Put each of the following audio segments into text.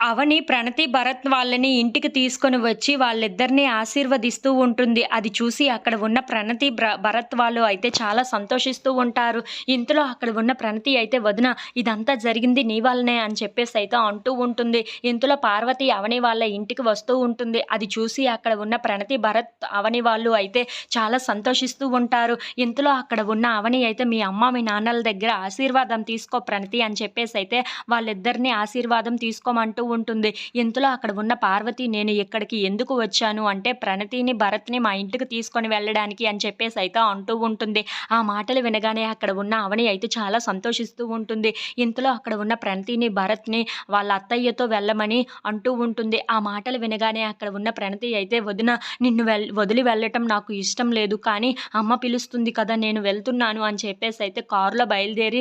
అవని ప్రణతి భరత్ వాళ్ళని ఇంటికి తీసుకొని వచ్చి వాళ్ళిద్దరిని ఆశీర్వదిస్తూ ఉంటుంది. అది చూసి అక్కడ ఉన్న ప్రణతి భరత్ వాళ్ళు అయితే చాలా సంతోషిస్తూ ఉంటారు. ఇంతలో అక్కడ ఉన్న ప్రణతి అయితే వదిన ఇదంతా జరిగింది నీ వాళ్ళనే అని చెప్పేసి అయితే అంటూ ఉంటుంది. ఇంతలో పార్వతి అవని వాళ్ళ ఇంటికి వస్తూ ఉంటుంది. అది చూసి అక్కడ ఉన్న ప్రణతి భరత్ అవని వాళ్ళు అయితే చాలా సంతోషిస్తూ ఉంటారు. ఇంతలో అక్కడ ఉన్న అవని అయితే మీ అమ్మ మీ నాన్నల దగ్గర ఆశీర్వాదం తీసుకో ప్రణతి అని చెప్పేసి అయితే వాళ్ళిద్దరిని ఆశీర్వాదం తీసుకోమంటూ ఉంటుంది. ఇంతలో అక్కడ ఉన్న పార్వతి నేను ఇక్కడికి ఎందుకు వచ్చాను? అంటే ప్రణతిని భరత్ని మా ఇంటికి తీసుకొని వెళ్ళడానికి అని చెప్పేసి అయితే అంటూ ఉంటుంది. ఆ మాటలు వినగానే అక్కడ ఉన్న అవని అయితే చాలా సంతోషిస్తూ ఉంటుంది. ఇంతలో అక్కడ ఉన్న ప్రణతిని భరత్ని వాళ్ళ అత్తయ్యతో వెళ్ళమని అంటూ ఉంటుంది. ఆ మాటలు వినగానే అక్కడ ఉన్న ప్రణతి అయితే వదిన నిన్ను వెల్ వదిలి వెళ్ళటం నాకు ఇష్టం లేదు. కానీ అమ్మ పిలుస్తుంది కదా నేను వెళ్తున్నాను అని చెప్పేసి అయితే కారులో బయలుదేరి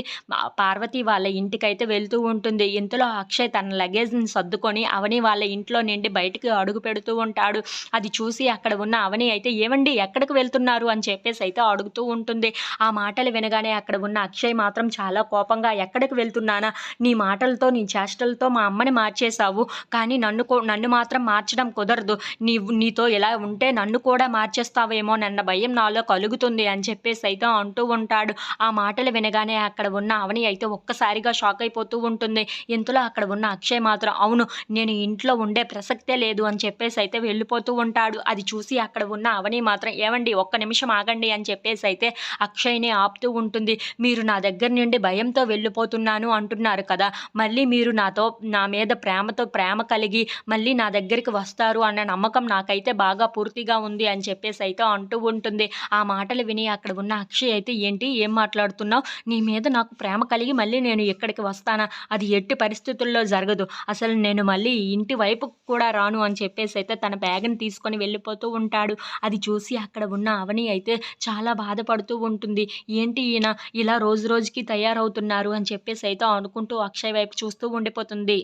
పార్వతి వాళ్ళ ఇంటికైతే వెళ్తూ ఉంటుంది. ఇంతలో అక్షయ్ తన లగేజ్ని సర్దుకొని అవని వాళ్ళ ఇంట్లో నుండి బయటికి అడుగు పెడుతూ ఉంటాడు. అది చూసి అక్కడ ఉన్న అవని అయితే ఏమండి ఎక్కడికి వెళ్తున్నారు? అని చెప్పేసి అయితే అడుగుతూ ఉంటుంది. ఆ మాటలు వినగానే అక్కడ ఉన్న అక్షయ్ మాత్రం చాలా కోపంగా ఎక్కడికి వెళ్తున్నానా? నీ మాటలతో నీ చేష్టలతో మా అమ్మని మార్చేశావు. కానీ నన్ను నన్ను మాత్రం మార్చడం కుదరదు. నీ నీతో ఇలా ఉంటే నన్ను కూడా మార్చేస్తావేమో నన్న భయం నాలో కలుగుతుంది అని చెప్పేసి అయితే అంటూ ఉంటాడు. ఆ మాటలు వినగానే అక్కడ ఉన్న అవని అయితే ఒక్కసారిగా షాక్ అయిపోతూ ఉంటుంది. ఇంతలో అక్కడ ఉన్న అక్షయ్ మాత్రం అవును నేను ఇంట్లో ఉండే ప్రసక్తే లేదు అని చెప్పేసి అయితే వెళ్ళిపోతూ ఉంటాడు. అది చూసి అక్కడ ఉన్న అవని మాత్రం ఏమండి ఒక్క నిమిషం ఆగండి అని చెప్పేసి అయితే అక్షయ్ని ఆపుతూ ఉంటుంది. మీరు నా దగ్గర నుండి భయంతో వెళ్ళిపోతున్నాను అంటున్నారు కదా. మళ్ళీ మీరు నాతో నా మీద ప్రేమతో ప్రేమ కలిగి మళ్ళీ నా దగ్గరికి వస్తారు అన్న నమ్మకం నాకైతే బాగా పూర్తిగా ఉంది అని చెప్పేసి అయితే అంటూ ఉంటుంది. ఆ మాటలు విని అక్కడ ఉన్న అక్షయ్ అయితే ఏంటి ఏం మాట్లాడుతున్నావు? నీ మీద నాకు ప్రేమ కలిగి మళ్ళీ నేను ఇక్కడికి వస్తానా? అది ఎట్టి పరిస్థితుల్లో జరగదు. అసలు నేను మళ్ళీ ఇంటి వైపు కూడా రాను అని చెప్పేసి అయితే తన బ్యాగ్ని తీసుకొని వెళ్ళిపోతూ ఉంటాడు. అది చూసి అక్కడ ఉన్న అవని అయితే చాలా బాధపడుతూ ఉంటుంది. ఏంటి ఈయన ఇలా రోజు రోజుకి తయారవుతున్నారు అని చెప్పేసి అయితే అనుకుంటూ అక్షయ్ వైపు చూస్తూ ఉండిపోతుంది.